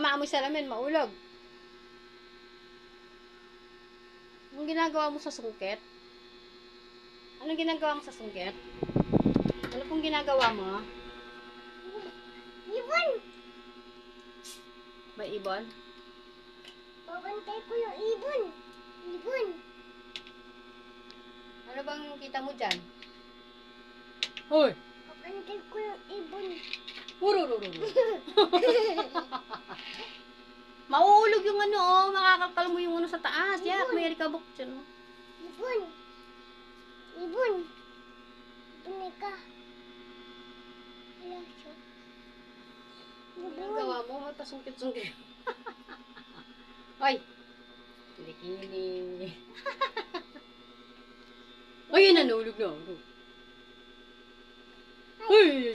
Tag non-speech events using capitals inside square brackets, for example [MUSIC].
maamoy salamin, maulog. Anong ginagawa mo sa sungkit? Anong ginagawa mo sa sungkit? Ano pong ginagawa mo? Ibon! May ibon? Babantay ko yung ibon. Ibon. Ano bang kita mo dyan? Hoy! Babantay ko yung ibon. Ururururu. [LAUGHS] Mauulog yung ano, oh. Makakapal mo yung ano sa taas. Yak, may alikabok dyan, oh. Ibon. Ibon. Ibon ka. Wala siya. Ang ginagawa mo, magpasungkit-sungkit. Hoy! [LAUGHS] Kilikili. [LAUGHS] Ay, nanulog na. Ay!